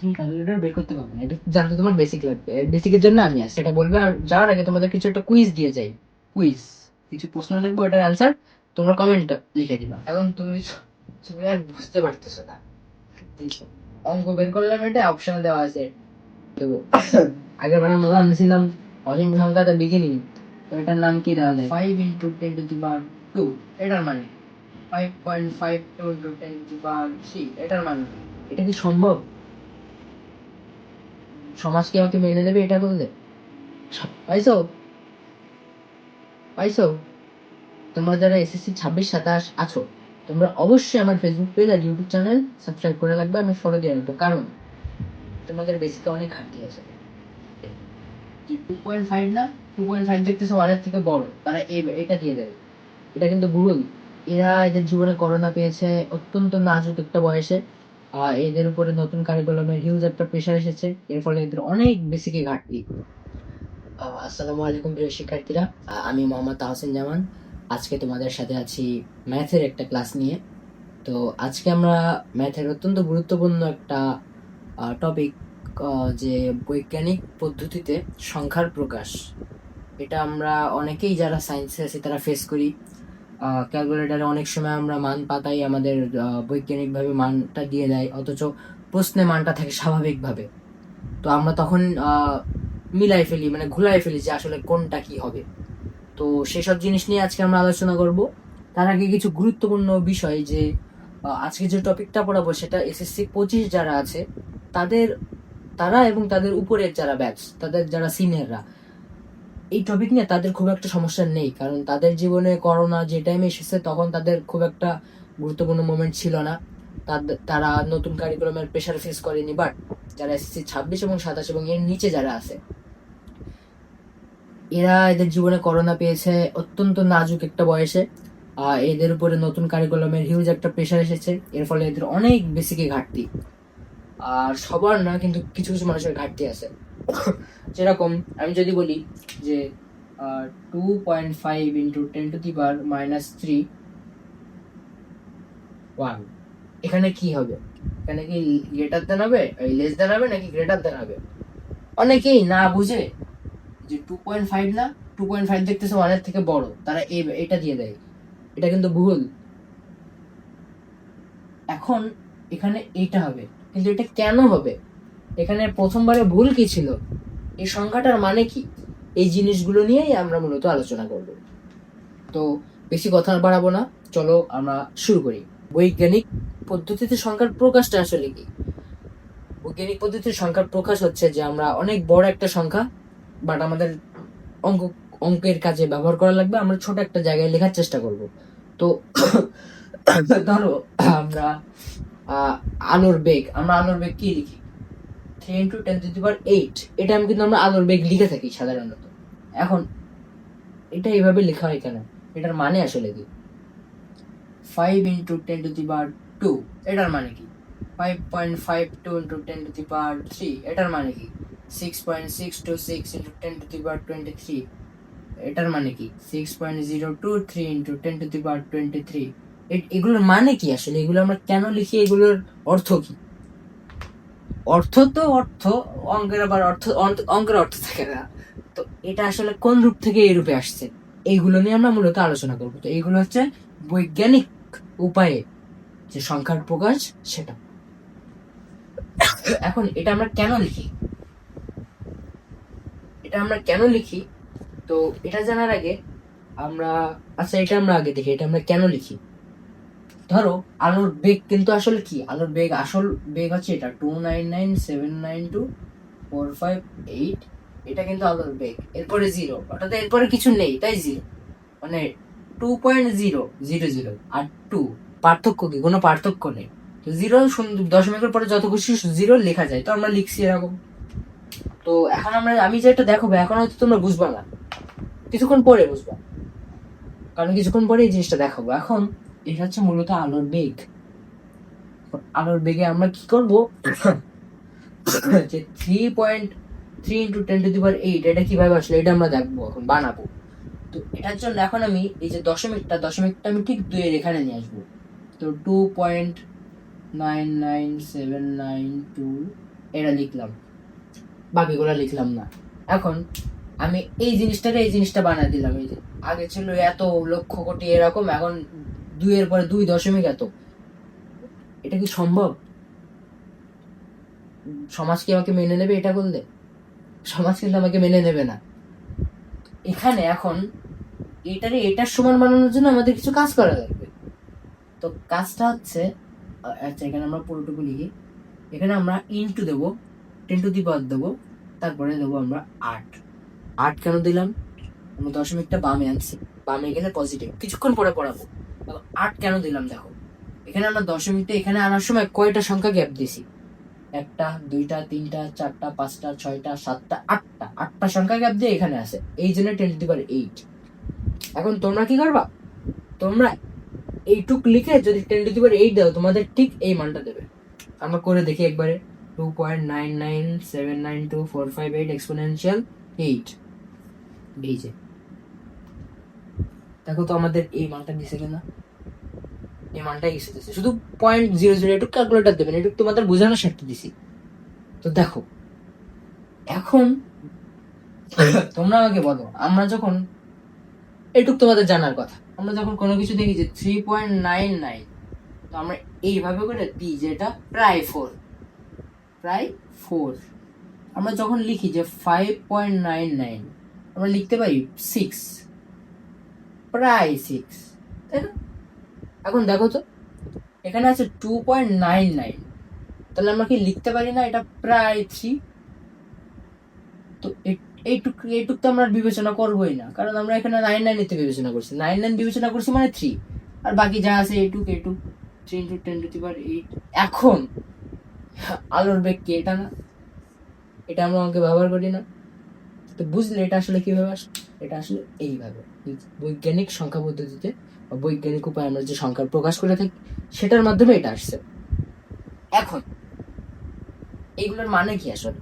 তুমি ক্যালকুলেটর বের করতে পারবে না। এটা জানতে তোমার বেসিক লাগবে বেসিকের জন্য আমি আছি। সেটা বলবে আর যাওয়ার আগে তোমাদের কিছু একটা কুইজ দিয়ে যাই। কুইজ কিছু প্রশ্ন লিখব, ওটার অ্যান্সার তোমরা কমেন্টটা লিখে দিবা। এখন তুমি তুমি আর বুঝতে পারতেছো না। অঙ্ক বের করলাম এটা অপশন দেওয়া আছে। তো আগের বার আমরা আনছিলাম, অসীম সংখ্যাটা বিগিনিং তো এটার নাম কি তাহলে? Five into ten to the power two এটার মানে। Five point five two into ten to the power এটার মানে। এটা কি সম্ভব? সমাজ কি আমাকে মেনে নেবে এটা করলে পাইছো পাইছো তোমরা যারা এসএসসি ছাব্বিশ, সাতাশ আছো, তোমরা অবশ্যই আমার ফেসবুক পেজ আর ইউটিউব চ্যানেল সাবস্ক্রাইব করে রাখবে, আমি ফলো দিয়ে রাখব। কারণ তোমাদের বেসিকে অনেক ঘাটতি আছে। টু পয়েন্ট ফাইভ না টু পয়েন্ট ফাইভ দেখতেছে ওয়ানের থেকে বড়, তারা এটা দিয়ে দেবে এটা কিন্তু ভুল এরা এদের জীবনে করোনা পেয়েছে, অত্যন্ত নাজুক একটা বয়সে। এদের উপরে নতুন কারিকুলামের হিউজ একটা প্রেশার এসেছে। এর ফলে এদের অনেক বেসিকে ঘাটতি। আসসালামু আলাইকুম প্রিয় শিক্ষার্থীরা। আমি মোহাম্মদ তাহসিন জামান। আজকে তোমাদের সাথে আছি ম্যাথের একটা ক্লাস নিয়ে। তো আজকে আমরা ম্যাথের অত্যন্ত গুরুত্বপূর্ণ একটা টপিক যে বৈজ্ঞানিক পদ্ধতিতে সংখ্যার প্রকাশ। এটা আমরা অনেকেই যারা সায়েন্সে আছি তারা ফেস করি। ক্যালকুলেটারে অনেক সময় আমরা মান পাতাই, আমাদের বৈজ্ঞানিকভাবে মানটা দিয়ে দেয়, অথচ প্রশ্নে মানটা থাকে স্বাভাবিকভাবে। তো আমরা তখন মিলাই ফেলি মানে ঘুলাই ফেলি যে আসলে কোনটা কি হবে। তো সেসব জিনিস নিয়ে আজকে আমরা আলোচনা করব। তার আগে কিছু গুরুত্বপূর্ণ বিষয় যে আজকে যে টপিকটা পড়াবো সেটা এসএসসি পঁচিশ যারা আছে, তাদের, তারা এবং তাদের উপরের যারা ব্যাচ তাদের যারা সিনিয়ররা এই টপিক নিয়ে তাদের খুব একটা সমস্যা নেই, কারণ তাদের জীবনে করোনা যে টাইমে এসেছে তখন তাদের খুব একটা গুরুত্বপূর্ণ মোমেন্ট ছিল না। তাদের তারা নতুন কারিকুলামের প্রেশার ফেস করেনি বাট যারা এসএসসি ছাব্বিশ এবং সাতাশ এবং এর নিচে যারা আছে, এরা এদের জীবনে করোনা পেয়েছে অত্যন্ত নাজুক একটা বয়সে। এদের উপরে নতুন কারিকুলামের হিউজ একটা প্রেশার এসেছে, এর ফলে এদের অনেক বেসিকে ঘাটতি। আর সবার না, কিন্তু কিছু কিছু মানুষের ঘাটতি আছে। যেরকম আমি যদি বলি যে two point five into ten to the bar minus three one এখানে কি হবে? এখানে কি গ্রেটার দেন হবে? লেস দেন হবে নাকি গ্রেটার দেন হবে? অনেকেই না বুঝে যে টু পয়েন্ট ফাইভ না টু পয়েন্ট ফাইভ দেখতেছে ওয়ানের থেকে বড়। তারা এটা দিয়ে দেয়। এটা কিন্তু ভুল। এখন এখানে এইটা হবে। কিন্তু এটা কেন হবে? এখানে প্রথমবারে ভুল কি ছিল? এই সংখ্যাটার মানে কি? এই জিনিসগুলো নিয়েই আমরা মূলত আলোচনা করব। তো বেশি কথা বাড়াবো না। চলো আমরা শুরু করি। বৈজ্ঞানিক পদ্ধতিতে সংখ্যার প্রকাশটা আসলে কি? বৈজ্ঞানিক পদ্ধতির সংখ্যার প্রকাশ হচ্ছে যে আমরা অনেক বড় একটা সংখ্যা বাট আমাদের অঙ্ক, অঙ্কের কাজে ব্যবহার করা লাগবে। আমরা ছোট একটা জায়গায় লেখার চেষ্টা করব। তো ধরো আমরা আলোর বেগ। আমরা আলোর বেগ কি লিখি? Three into ten to the power eight এটা আমি কিন্তু আমরা আলোর বেগ লিখে থাকি সাধারণত। এখন, এটা এইভাবে লেখা হয় কেন? এটার মানে আসলে কি? Five into ten to the power two এটার মানে কি? Five point five two into ten to the power three এটার মানে কি? Six point six two six into ten to the power twenty three এটার মানে কি? Six point zero two three into ten to the power twenty three এগুলোর মানে কি আসলে? এগুলো আমরা কেন লিখি? এগুলোর অর্থ কি? অর্থ তো অর্থ অঙ্কের আবার অর্থ অঙ্কের অর্থ থাকে না। তো এটা আসলে কোন রূপ থেকে এই রূপে আসছে? এইগুলো নিয়ে আমরা মূলত আলোচনা করব। তো এইগুলো হচ্ছে বৈজ্ঞানিক উপায়ে যে সংখ্যার প্রকাশ সেটা। এখন এটা আমরা কেন লিখি? এটা আমরা কেন লিখি? তো এটা জানার আগে আমরা আচ্ছা এটা আমরা আগে দেখি, এটা আমরা কেন লিখি? ধরো, আলোর বেগ কিন্তু আসলে কি? আলোর বেগ, আসল বেগ হচ্ছে এটা two nine nine seven nine two four five eight এটা কিন্তু আলোর বেগ। এরপরে জিরো অর্থাৎ এরপরে কিছু নেই, তাই জিরো মানে two point zero zero zero আর টু পার্থক্য কি? কোনো পার্থক্য নেই। তো জিরো দশমিকের পরে যত খুশি জিরো লেখা যায়, তো আমরা লিখছি এরকম। তো এখন আমরা, আমি যেটা দেখাবো, এখন হয়তো তোমরা বুঝবা না। কিছুক্ষণ পরে বুঝবা। কারণ কিছুক্ষণ পরে এই জিনিসটা দেখাবো। এখন এটা হচ্ছে মূলত আলোর বেগ। আলোর বেগে আমরা কি করব? যে three point three into ten to the power eight এটা কীভাবে আসলে? এটা আমরা দেখব এখন, বানাবো। তো এটার জন্য এখন আমি এই যে দশমিকটা দশমিকটা আমি ঠিক দুইয়ের এখানে নিয়ে আসব। তো two point nine nine seven nine two এটা লিখলাম। বাকিগুলো লিখলাম না। এখন আমি এই জিনিসটাকে এই জিনিসটা বানিয়ে দিলাম। এই যে আগে ছিল এত লক্ষ কোটি এরকম, এখন দুইয়ের পরে দুই দশমিক এত এটা কি সম্ভব? সমাজ কি আমাকে মেনে নেবে এটা করলে সমাজ কিন্তু আমাকে মেনে নেবে না। এখানে এখন এটারে এটার সমান বানানোর জন্য আমাদের কিছু কাজ করা লাগবে। তো কাজটা হচ্ছে আচ্ছা এখানে আমরা পুরোটুকু লিখি। এখানে আমরা ইনটু দেবো টেন টু দি পাওয়ার দেবো, তারপরে দেবো আমরা আট। আট কেন দিলাম? আমরা দশমিকটা বামে আনছি। বামে গেলে পজিটিভ কিছুক্ষণ পরে পড়াবো। আট কেন দিলাম দেখো? এখানে আমরা দশমিকটা এখানে আনার সময় কয়টা সংখ্যা গ্যাপ দিছি একটা, দুইটা, তিনটা, চারটা, পাঁচটা, ছয়টা, সাতটা, আটটা। আটটা সংখ্যা গ্যাপ দিয়ে এখানে আছে। এই জন্য টেন টু পাওয়ার এইট এখন তোমরা কি করবা? তোমরা এইটুক লিখে যদি টেন টু পাওয়ার এইট দাও, তোমাদের ঠিক এই মানটা দেবে। আমরা করে দেখি একবারে। Two point nine nine seven nine two four five eight exponential eight এই যে। দেখো তো আমাদের এই মানটা দিছে কিনা এই মানটাই এসে দিছে শুধু পয়েন্ট জিরো জিরো একটু ক্যালকুলেটার দেবেন, একটু তোমাদের বোঝানোর স্বার্থে দিছি। তো দেখো, এখন তোমরা আমাকে বলো, আমরা যখন, এটুক তোমাদের জানার কথা। আমরা যখন কোনো কিছু দেখি যে থ্রি পয়েন্ট নাইন নাইন তো আমরা এইভাবে করে দিই যে এটা প্রায় ফোর প্রায় ফোর আমরা যখন লিখি যে ফাইভ পয়েন্ট নাইন নাইন আমরা লিখতে পারি সিক্স প্রায় সিক্স তাই না? এখন দেখো তো, এখানে আছে টু পয়েন্ট নাইন নাইন তাহলে আমরা কি লিখতে পারি না? এটা প্রায় থ্রি তো এইটুক এইটুক তো আমরা বিবেচনা করবোই না, কারণ আমরা এখানে নাইন নাইন এতে বিবেচনা করছি। নাইন নাইন বিবেচনা করছি মানে থ্রি আর বাকি যা আছে এইটুক এইটুক three into ten to power eight এখন, আলোর বেগ কি এটা না? এটা আমরা অঙ্কে ব্যবহার করি না। তো বুঝলে এটা আসলে কীভাবে আসে? এটা আসলে এইভাবে। বৈজ্ঞানিক সংখ্যা পদ্ধতিতে বা বৈজ্ঞানিক উপায়ে আমরা যে সংখ্যা প্রকাশ করে থাকি, সেটার মাধ্যমে এটা আসছে। এখন, এইগুলোর মানে কি আসলে?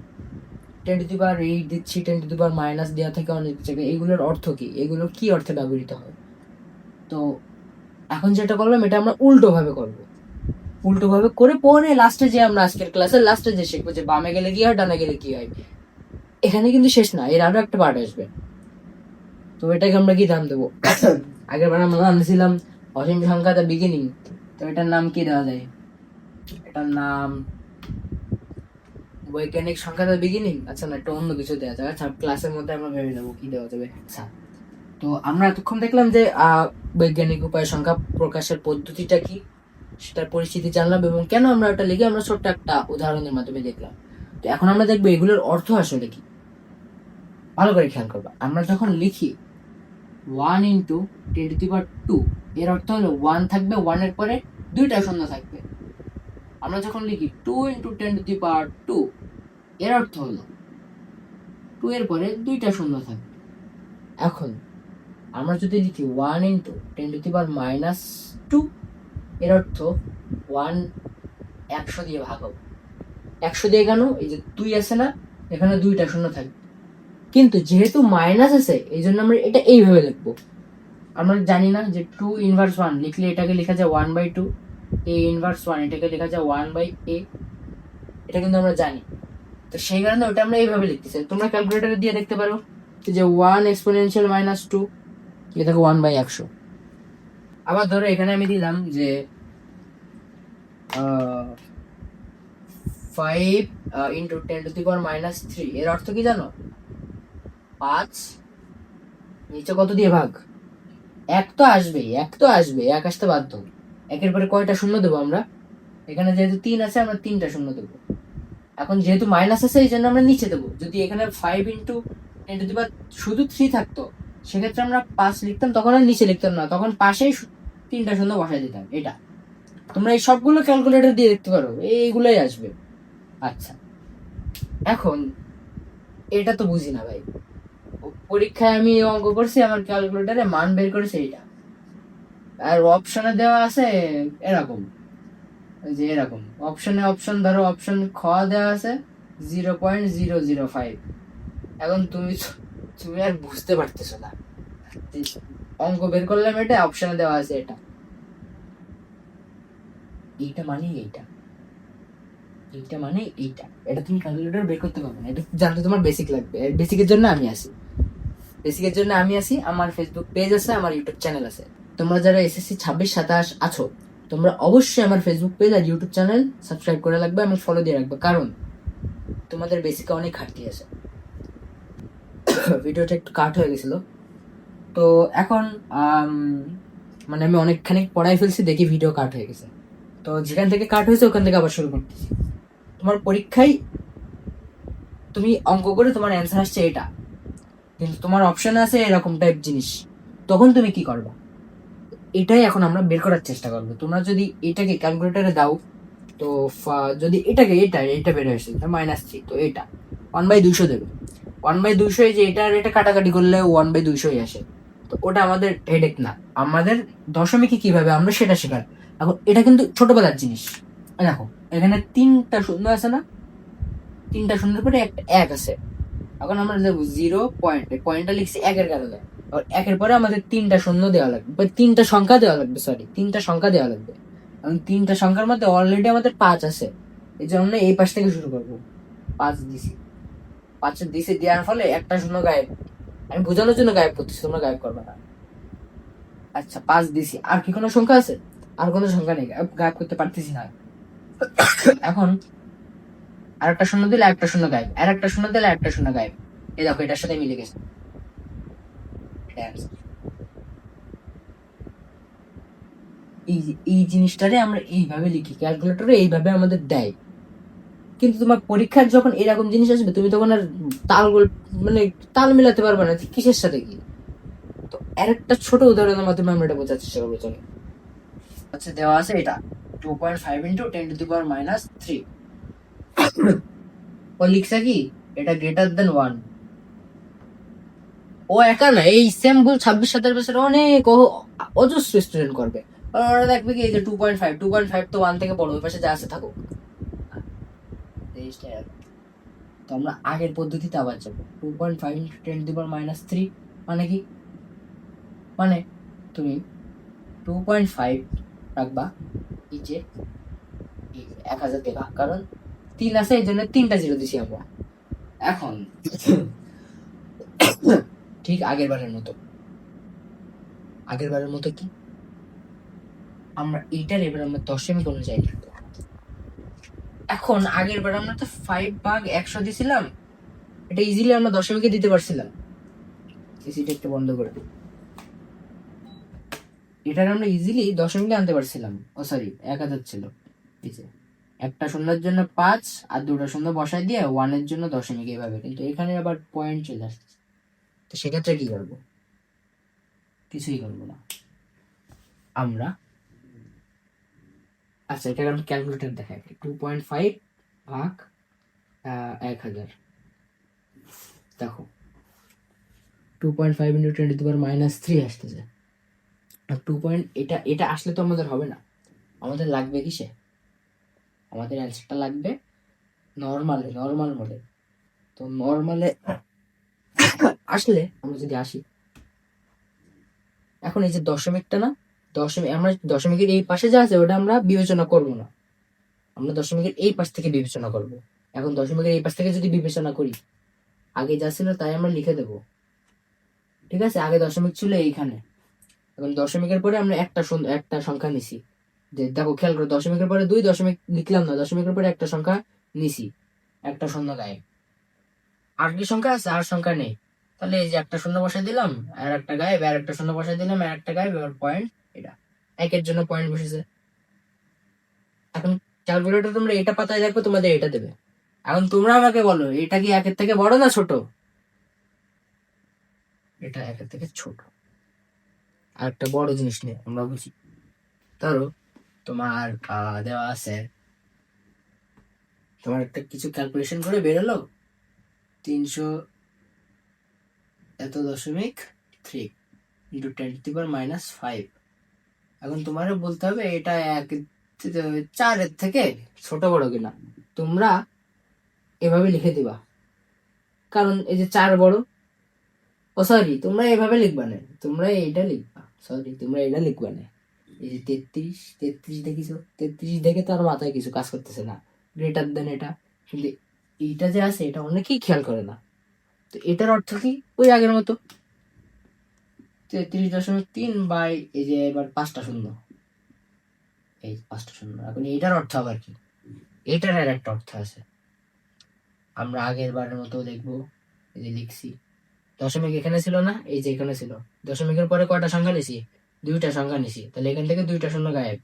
Ten to the power eight দিচ্ছি ten to the power minus দেওয়া থেকে অনেক জায়গায়। এইগুলোর অর্থ কি? এগুলো কি অর্থে ব্যবহৃত হয়? তো এখন যেটা করলাম, এটা আমরা উল্টো ভাবে করব। উল্টো ভাবে করে পরে লাস্টে যে আমরা আজকের ক্লাসের লাস্টে যে শিখব যে বামে গেলে কি হয়, ডানে গেলে কি হয়? এখানে কিন্তু শেষ না এর আরও একটা পার্ট আসবে। তো এটাকে আমরা কি দাম দেবো? আগের বার আমরা আনছিলাম অসীম সংখ্যা দ্য বিগিনিং তো এটার নাম কি দেওয়া যায়? এটার নাম বৈজ্ঞানিক সংখ্যা দ্য বিগিনিং? আচ্ছা না একটা অন্য কিছু দেওয়া যাবে আচ্ছা ক্লাসের মধ্যে আমরা ভেবে নেব কি দেওয়া যাবে। আচ্ছা তো আমরা এতক্ষণ দেখলাম যে আহ, বৈজ্ঞানিক উপায়ে সংখ্যা প্রকাশের পদ্ধতিটা কি সেটার পরিস্থিতি জানলাম এবং কেন আমরা ওটা লিখে আমরা ছোট্ট একটা উদাহরণের মাধ্যমে দেখলাম। তো এখন আমরা দেখব এগুলোর অর্থ আসলে কি। ভালো করে খেয়াল করবা। আমরা যখন লিখি one into ten to power two এর অর্থ হলো ওয়ান থাকবে ওয়ানের পরে দুইটা শূন্য থাকবে। আমরা যখন লিখি two into ten to power two এর অর্থ হলো টু এর পরে দুইটা শূন্য থাকবে। এখন, আমরা যদি লিখি one into ten to power minus two এর অর্থ ওয়ান একশো দিয়ে ভাগ একশো দিয়ে কেন? এই যে দুই আছে না, এখানে দুইটা শূন্য থাকবে। কিন্তু যেহেতু মাইনাস আছে, এই জন্য আমরা এটা এইভাবে লিখব। আমরা জানি না যে টু ইনভার্স ওয়ান লিখলে এটাকে লেখা যায় ওয়ান বাই টু এ ইনভার্স ওয়ান এটাকে লেখা যায় ওয়ান বাই এ এটা কিন্তু আমরা জানি। তো সেই কারণে ওটা আমরা এইভাবে লিখতেছি। তোমরা ক্যালকুলেটারে দিয়ে দেখতে পারো যে ওয়ান এক্সপোনেনশিয়াল মাইনাস টু এ দেখো ওয়ান বাই একশো। আবার ধরো এখানে আমি দিলাম যে five into ten to the power minus three এর অর্থ কি জানো? পাঁচ, নিচে কত দিয়ে ভাগ? এক তো আসবেই, এক তো আসবে এক আসতে বাধ্য। একের পরে কয়টা শূন্য দেবো আমরা? এখানে যেহেতু তিন আছে, আমরা তিনটা শূন্য দেবো। এখন যেহেতু মাইনাস আছে, এই জন্য আমরা নিচে দেবো। যদি এখানে five into ten to the power শুধু থ্রি থাকতো, সেক্ষেত্রে আমরা পাঁচ লিখতাম, তখন আর নিচে লিখতাম না। তখন পাশেই তিনটা শূন্য বসাই দিতাম, এটা। তোমরা এই সবগুলো ক্যালকুলেটর দিয়ে দেখতে পারো, এইগুলোই আসবে। আচ্ছা। এখন, এটা তো বুঝি না ভাই। পরীক্ষায় আমি অঙ্ক করছি, আমার ক্যালকুলেটারে মান বের করেছে এটা আর অপশনে দেওয়া আছে এরকম। ওই যে এরকম। অপশনে অপশন ধরো অপশন খ দেওয়া আছে zero point zero zero five এখন তুমি তুমি আর বুঝতে পারতেছো না। অঙ্ক বের করলাম এটা অপশনে দেওয়া আছে এটা। এইটা মানে এইটা। এইটা মানে এইটা। এটা তুমি ক্যালকুলেটর বের করতে পারবে না। এটা জানতে তোমার বেসিক লাগবে। বেসিকের জন্য আমি আসি। বেসিকের জন্য আমি আসি আমার ফেসবুক পেজ আছে, আমার ইউটিউব চ্যানেল আছে। তোমরা যারা এসএসসি ছাব্বিশ, সাতাশ আছো, তোমরা অবশ্যই আমার ফেসবুক পেজ আর ইউটিউব চ্যানেল সাবস্ক্রাইব করে রাখবে আমি ফলো দিয়ে রাখবে। কারণ, তোমাদের বেসিকে অনেক ঘাটতি আছে। ভিডিওটা একটু কাট হয়ে গেছিল। তো এখন মানে আমি অনেকখানি পড়াই ফেলছি, দেখি ভিডিও কাট হয়ে গেছে। তো যেখান থেকে কাট হয়েছে, ওখান থেকে আবার শুরু করতেছি। তোমার পরীক্ষায় তুমি অঙ্ক করে তোমার অ্যান্সার আসছে এটা। কিন্তু তোমার অপশন আছে এরকম টাইপ জিনিস। তখন তুমি কি করবা? এটাই এখন আমরা বের করার চেষ্টা করব। তোমরা যদি এটাকে ক্যালকুলেটারে দাও, তো যদি এটাকে এটা এটা বের হয়েছে মাইনাস থ্রি তো এটা। ওয়ান বাই দুইশো দেবে। ওয়ান বাই দুইশো যে এটা আর এটা কাটাকাটি করলে ওয়ান বাই দুইশোই আসে। তো ওটা আমাদের হেডেক না। আমাদের দশমিকে কীভাবে আমরা সেটা শেখার। এখন এটা কিন্তু ছোটবেলার জিনিস। দেখো, এখানে তিনটা শূন্য আছে না? তিনটা শূন্যের পরে একটা এক আছে। এখন আমরা দেবো জিরো পয়েন্ট পয়েন্টটা লিখছি একের কারণে একের পরে আমাদের তিনটা শূন্য দেওয়া লাগবে। তিনটা সংখ্যা দেওয়া লাগবে সরি তিনটা সংখ্যা দেওয়া লাগবে। এখন তিনটা সংখ্যার মধ্যে অলরেডি আমাদের পাঁচ আছে। এই জন্য এই পাশ থেকে শুরু করব। পাঁচ দিছি। পাঁচের দিছে দেওয়ার ফলে একটা শূন্য গায়েব। আমি বোঝানোর জন্য গায়েব করতেছি, তোমরা গায়েব করবে না। আচ্ছা পাঁচ দিছি। আর কি কোনো সংখ্যা আছে? আর কোনো সংখ্যা নেই। গায়েব করতে পারতেছি না। এখন আর একটা শূন্য দিলে একটা শূন্য গায়েব। আর একটা শূন্য দিলে একটা শূন্য গায়েব। এই দেখো, এটার সাথে মিলে গেছে। এই জিনিসটারে আমরা এইভাবে লিখি ক্যালকুলেটরে এইভাবে আমাদের দেয়। কিন্তু তোমার পরীক্ষার যখন এরকম জিনিস আসবে, তুমি তখন আর তাল মানে তাল মিলাতে পারবে না কিসের সাথে কি। তো আর একটা ছোট উদাহরণের মাধ্যমে আমরা এটা বোঝার চেষ্টা করব, চলো। আচ্ছা দেওয়া আছে এটা। Two point five into ten to the power minus three ও লিখছে কি? এটা গ্রেটার দেন ওয়ান ও একা না, এই সেম ভুল ছাব্বিশ, সাতাশ বছর অনেক ও- অজস্র স্টুডেন্ট করবে। ওরা দেখবে কি, এই যে two point five two point five তো ওয়ান থেকে বড়, ওই পাশে যা আছে থাকুক। তো আমরা আগের পদ্ধতিতে আবার যাব two point five into ten to power minus three মানে কি? মানে তুমি টু পয়েন্ট ফাইভ রাখবা যে এক হাজার দেবা কারণ তিন আছে, এই জন্য তিনটা জিরো দিছি আমরা এখন, ঠিক আগের বারের মতো। আগের বারের মতো কি? আমরা এইটার এবার আমরা দশমিক অনুযায়ী লিখব এখন আগের বার আমরা তো ফাইভ ভাগ একশো দিছিলাম। এটা ইজিলি আমরা দশমিকে দিতে পারছিলাম। এসিটা একটু বন্ধ করে এটার আমরা ইজিলি দশমিকে আনতে পারছিলাম। ও সরি এক হাজার ছিল। একটা শূন্যের জন্য পাঁচ আর দুটো শূন্য বসাই দিয়ে ওয়ানের জন্য দশমিক এইভাবে কিন্তু এখানে আবার পয়েন্ট চলে আসছে। তো সেক্ষেত্রে কি করব? কিছুই করব না। আমরা আচ্ছা এটা আমি ক্যালকুলেটর দেখাই। টু পয়েন্ট ফাইভ ভাগ এক হাজার। দেখো two point five into twenty two minus three আসতেছে। টু পয়েন্ট এটা এটা আসলে তো আমাদের হবে না। আমাদের লাগবে কিসে? আমাদের অ্যান্সারটা লাগবে নর্মালে নর্মাল মোডে তো নর্মালে আসলে আমরা যদি আসি, এখন এই যে দশমিকটা না দশমিক আমরা দশমিকের এই পাশে যা আছে ওটা আমরা বিবেচনা করব না। আমরা দশমিকের এই পাশ থেকে বিবেচনা করব। এখন দশমিকের এই পাশ থেকে যদি বিবেচনা করি, আগে যা ছিল তাই আমরা লিখে দেব। ঠিক আছে? আগে দশমিক ছিল এইখানে। এখন দশমিকের পরে আমরা একটা একটা সংখ্যা নিছি। যে দেখো খেয়াল করো, দশমিকের পরে দুই দশমিক লিখলাম না, দশমিকের পরে একটা সংখ্যা নিছি, একটা শূন্য গায়ে আর কি সংখ্যা আছে? আর সংখ্যা নেই। তাহলে এই যে একটা শূন্য বসাই দিলাম, আর একটা গায়ে আর একটা শূন্য বসাই দিলাম, আর একটা এবার পয়েন্ট এটা। একের জন্য পয়েন্ট বসেছে। এখন ক্যালকুলেটর তোমরা এটা পাতায় দেখো তোমাদের এটা দেবে। এখন তোমরা আমাকে বলো, এটা কি একের থেকে বড় না ছোট? এটা একের থেকে ছোট। আর একটা বড় জিনিস নিয়ে আমরা বুঝি। ধরো তোমার দেওয়া আছে। তোমার একটা কিছু ক্যালকুলেশন করে বেরোলো? তিনশো এত দশমিক three into ten to minus five এখন তোমারও বলতে হবে এটা এক, চারের থেকে ছোট বড় কিনা। তোমরা এভাবে লিখে দিবা। কারণ এই যে চার বড়, ও সরি তোমরা এভাবে লিখবা না। তোমরা এইটা লিখবা। সরি তোমরা এটা লিখবা না। এই যে তেত্রিশ তেত্রিশ দেখিছো? তেত্রিশ দেখে তো আর মাথায় কিছু কাজ করতেছে না। গ্রেটার দেন এটা। কিন্তু এইটা যে আছে, এটা অনেকেই খেয়াল করে না। তো এটার অর্থ কি? ওই আগের মতো। তেত্রিশ দশমিক তিন বাই এই যে এবার পাঁচটা শূন্য। এই পাঁচটা শূন্য। এখন এইটার অর্থ আবার কি? এটার আর একটা অর্থ আছে। আমরা আগের বারের মতো দেখব। এই যে লিখছি। দশমিক এখানে ছিল না, এই যে এখানে ছিল। দশমিকের পরে কয়টা সংখ্যা নিছি? দুইটা সংখ্যা নিছি। তাহলে এখান থেকে দুইটা শূন্য গায়েব।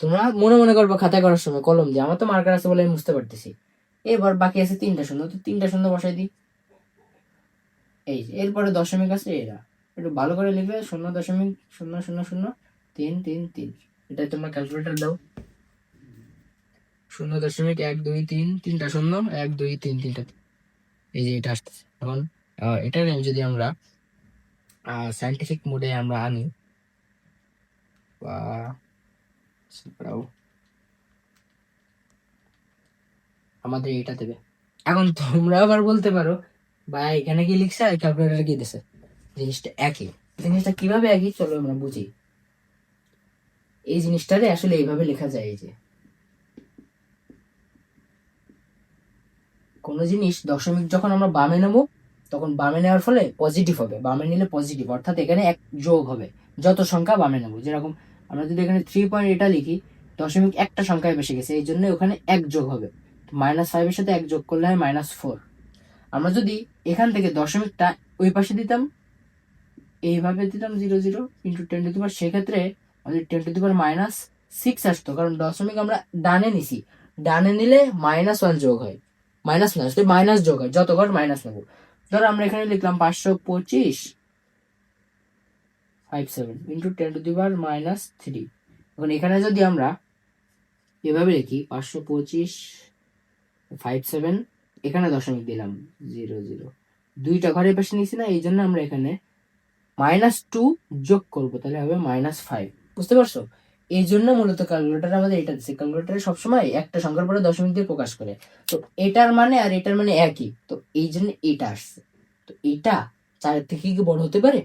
তোমরা মনে মনে করব, খাতায় করার সময় কলম দিয়ে। আমার তো মার্কার আছে বলে আমি বুঝতে পারতেছি। এবার বাকি আছে তিনটা শূন্য। তো তিনটা শূন্য বসাই দিই। এই এরপরে দশমিক আছে, এরা। একটু ভালো করে লিখবে। শূন্য দশমিক, শূন্য শূন্য শূন্য, তিন তিন তিন। এটা তোমরা ক্যালকুলেটর দাও। শূন্য দশমিক, এক, দুই, তিন, তিনটা শূন্য, এক, দুই, তিন, তিনটা। এই যে এটা আসতেছে। এখন এটার যদি আমরা সাইন্টিফিক মোডে আমরা আনি আমাদের এটা দেবে। এখন তোমরা আবার বলতে পারো বা এখানে কি লিখছে? আর ক্যালকুলেটার কি দিছে? জিনিসটা একই। জিনিসটা কীভাবে একই? চলো আমরা বুঝি। এই জিনিসটারে আসলে এইভাবে লেখা যায় যে। কোনো জিনিস দশমিক যখন আমরা বামে নেব, তখন বামে নেওয়ার ফলে পজিটিভ হবে। বামে নিলে পজিটিভ অর্থাৎ এখানে এক যোগ হবে। যত সংখ্যা বামে নেব, যেরকম আমরা যদি এখানে থ্রি পয়েন্ট এটা লিখি, দশমিক একটা সংখ্যায় বেশি গেছে, এই জন্য ওখানে এক যোগ হবে। মাইনাস ফাইভের সাথে এক যোগ করলে হয় মাইনাস ফোর আমরা যদি এখান থেকে দশমিকটা ওই পাশে দিতাম, এইভাবে দিতাম zero zero into ten to power সেক্ষেত্রে আমাদের ten to power minus six আসতো, কারণ দশমিক আমরা ডানে নিছি। ডানে নিলে মাইনাস ওয়ান যোগ হয়। মাইনাস না মাইনাস যোগ হয়, যত ঘর মাইনাস নেব। ধরো আমরা এখানে লিখলাম পাঁচশো পঁচিশ। Five seven into ten to the power minus three এখন এখানে যদি আমরা এভাবে লিখি, পাঁচশো পঁচিশ ফাইভ সেভেন এখানে দশমিক দিলাম জিরো জিরো দুইটা ঘরের পাশে নিয়েছি না, এই জন্য আমরা এখানে মাইনাস টু যোগ করব, তাহলে হবে মাইনাস ফাইভ বুঝতে পারছ? এই জন্য মূলত ক্যালকুলেটার আমাদের এটা দিচ্ছে ক্যালকুলেটারে সবসময় একটা সংখ্যার পরে দশমিক দিয়ে প্রকাশ করে। তো এটার মানে আর এটার মানে একই। তো এই জন্য এটা আসছে। তো এটা চারের থেকে কি বড় হতে পারে?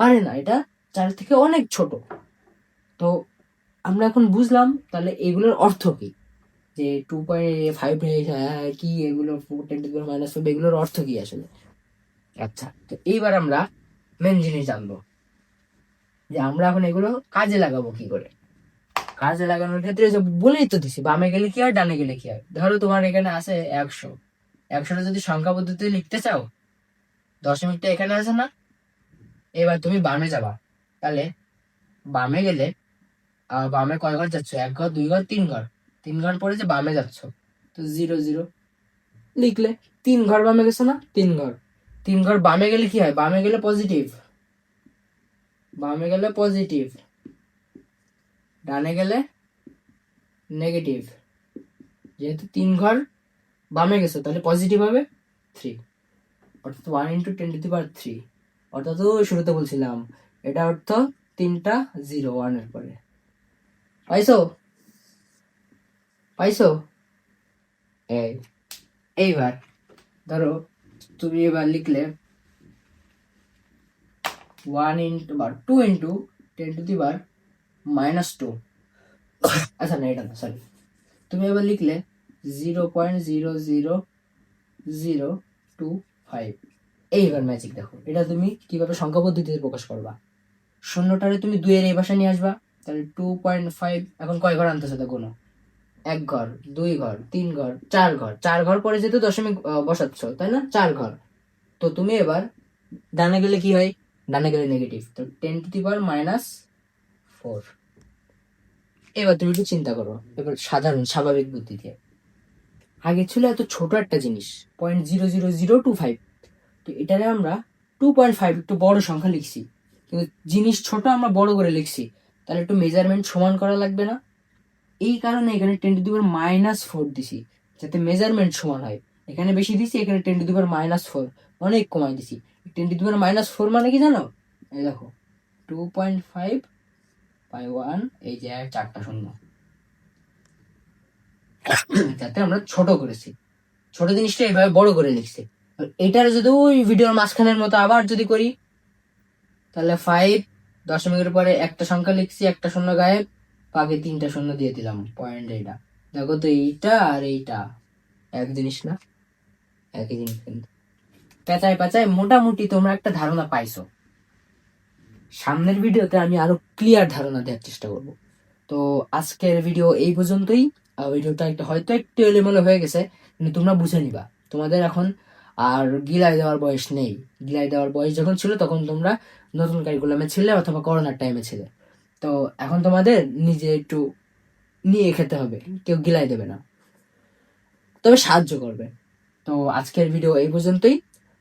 পারে না। এটা চারের থেকে অনেক ছোট। তো আমরা এখন বুঝলাম তাহলে এগুলোর অর্থ কি? যে টু পয়েন্ট ফাইভ কি এগুলো ফোর টেন মাইনাস ফাইভ এগুলোর অর্থ কি আসলে? আচ্ছা তো এইবার আমরা মেন জিনিস জানব। যে আমরা এখন এগুলো কাজে লাগাবো কি করে? কাজে লাগানোর ক্ষেত্রে বলেই তো দিছি, বামে গেলে কি হয়, ডানে গেলে কি হয়? ধরো তোমার এখানে আছে একশো। একশোটা যদি সংখ্যা পদ্ধতিতে লিখতে চাও, দশমিকটা এখানে আছে না? এবার তুমি বামে যাবা। তাহলে বামে গেলে বামে কয় ঘর যাচ্ছ? এক ঘর, দুই ঘর, তিন ঘর। তিন ঘর পরে যে বামে যাচ্ছ। তো জিরো জিরো। লিখলে তিন ঘর বামে গেছো না? তিন ঘর। তিন ঘর বামে গেলে কি হয়? বামে গেলে পজিটিভ বামে গেলে পজিটিভ ডানে গেলে নেগেটিভ যেহেতু তিন ঘর বামে গেছো, তাহলে পজিটিভ হবে থ্রি অর্থাৎ one into ten to the power three অর্থাৎ শুরুতে বলছিলাম। এটা অর্থ তিনটা জিরো ওয়ানের পরে। পাইছো? পাইছো? এই, এইবার ধরো তুমি এবার লিখলে one into bar two into ten to the bar minus two আচ্ছা না, এটা না সরি তুমি এবার লিখলে zero point zero zero zero two five এইবার ম্যাজিক দেখো। এটা তুমি কীভাবে সংখ্যা পদ্ধতিতে প্রকাশ করবা? শূন্যটারে তুমি দুইয়ের এই ভাষা নিয়ে আসবা, তাহলে টু পয়েন্ট ফাইভ এখন কয় ঘর আনতেছে দেখো না? এক ঘর, দুই ঘর, তিন ঘর, চার ঘর। চার ঘর পরে যেহেতু দশমিক বসাচ্ছ, তাই না? চার ঘর। তো তুমি এবার ডানে গেলে কি হয়? ডানে গেলে নেগেটিভ তো ten to the power minus four এবার তুমি একটু চিন্তা করো, এবার সাধারণ, স্বাভাবিক বুদ্ধি দিয়ে আগে ছিল এত ছোট একটা জিনিস point zero zero zero two five তো এটারে আমরা টু পয়েন্ট ফাইভ একটু বড় সংখ্যা লিখছি। কিন্তু জিনিস ছোট আমরা বড় করে লিখছি। তাহলে একটু মেজারমেন্ট সমান করা লাগবে না। এই কারণে এখানে ten to the power minus four দিছি, যাতে মেজারমেন্ট সমান হয়। এখানে বেশি দিছি, এখানে ten to the power minus four অনেক কমাই দিছি। Ten to the power minus four মানে কি জানো? এই দেখো two point five by one এই যে চারটা শূন্য। যাতে আমরা ছোট করেছি। ছোট জিনিসটা এইভাবে বড় করে লিখছি। এটার যদি ওই ভিডিওর মাঝখানের মতো আবার যদি করি, তাহলে ফাইভ দশমিকের পরে একটা সংখ্যা লিখছি, একটা শূন্য গায়েব, বাকি তিনটা শূন্য দিয়ে দিলাম পয়েন্ট এটা দেখো তো এইটা আর এইটা। এক জিনিস না, একই জিনিস কিন্তু। পেঁচায় পেঁচায় মোটামুটি তোমরা একটা ধারণা পাইছো। সামনের ভিডিওতে আমি আরও ক্লিয়ার ধারণা দেওয়ার চেষ্টা করব। তো আজকের ভিডিও এই পর্যন্তই। ভিডিওটা একটা হয়তো একটু এলোমেলো হয়ে গেছে, কিন্তু তোমরা বুঝে নিবা। তোমাদের এখন আর গিলাই দেওয়ার বয়স নেই। গিলাই দেওয়ার বয়স যখন ছিল তখন তোমরা নতুন কারিকুলামে ছিলে অথবা করোনার টাইমে ছিলে। তো এখন তোমাদের নিজে একটু নিয়ে খেতে হবে, কেউ গিলাই দেবে না। তবে সাহায্য করবে। তো আজকের ভিডিও এই পর্যন্তই।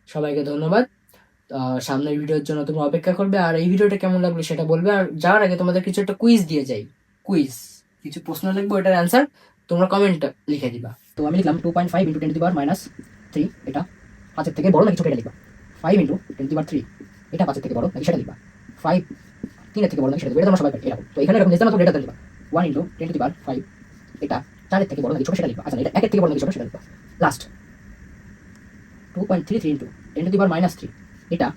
সবাইকে ধন্যবাদ। সামনের ভিডিওর জন্য তোমরা অপেক্ষা করবে। আর এই ভিডিওটা কেমন লাগল সেটা বলবে। আর যাওয়ার আগে তোমাদের কিছু একটা কুইজ দিয়ে যাই। কুইজ কিছু প্রশ্ন লিখব, এটার অ্যান্সার তোমরা কমেন্ট লিখে দিবা। তো আমি লিখলাম two point five into ten দিবার মাইনাস থ্রি এটা। পাঁচের থেকে বড় নাকি ছোট এটা লিখবা? ফাইভ ইন্টু টেন বার থ্রি এটা পাঁচের থেকে বড় নাকি সেটা লিখবা? ফাইভ তিনের থেকে বড় নাকি সেটা এটা তোমরা সবাই এরকম। তো এখানে এরকম এটা লিখবা ওয়ান ইন্টু টেন দিবার ফাইভ এটা চারের থেকে বড় নাকি ছোট সেটা লিখবা? আচ্ছা এটা একের থেকে বড় নাকি ছোট সেটা লিখবা? Last two point three three into ten to দিবার মাইনাস থ্রি এটা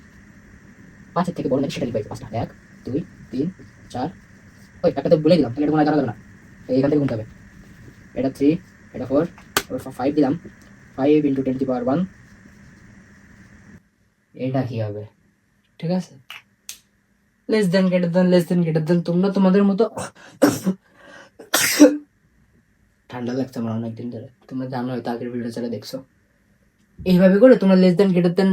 পাঁচের থেকে বড় নাকি সেটা লিখবা পাঁচটা? এক, দুই, তিন, চার, ওই, একটা তো বলে দিলাম, তাহলে এটা কোনো জানা যাবে না। এইখান থেকে গুনতে হবে। এটা থ্রি এটা ফোর ফাইভ দিলাম। Five into ten to power one এটা কি হবে? ঠিক আছে? Less than greater than less than greater than তোমরা তোমাদের মতো ঠান্ডা লাগছে আমার অনেকদিন ধরে। তোমরা জানো হয়তো আগের ভিডিও যারা দেখছ। এইভাবে করে তোমরা লেস দেন গ্রেটার দেন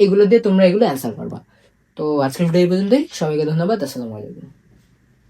এগুলো দিয়ে তোমরা এগুলো অ্যান্সার করবা। তো আজকের ভিডিও এই পর্যন্তই। সবাইকে ধন্যবাদ। আসসালামু আলাইকুম।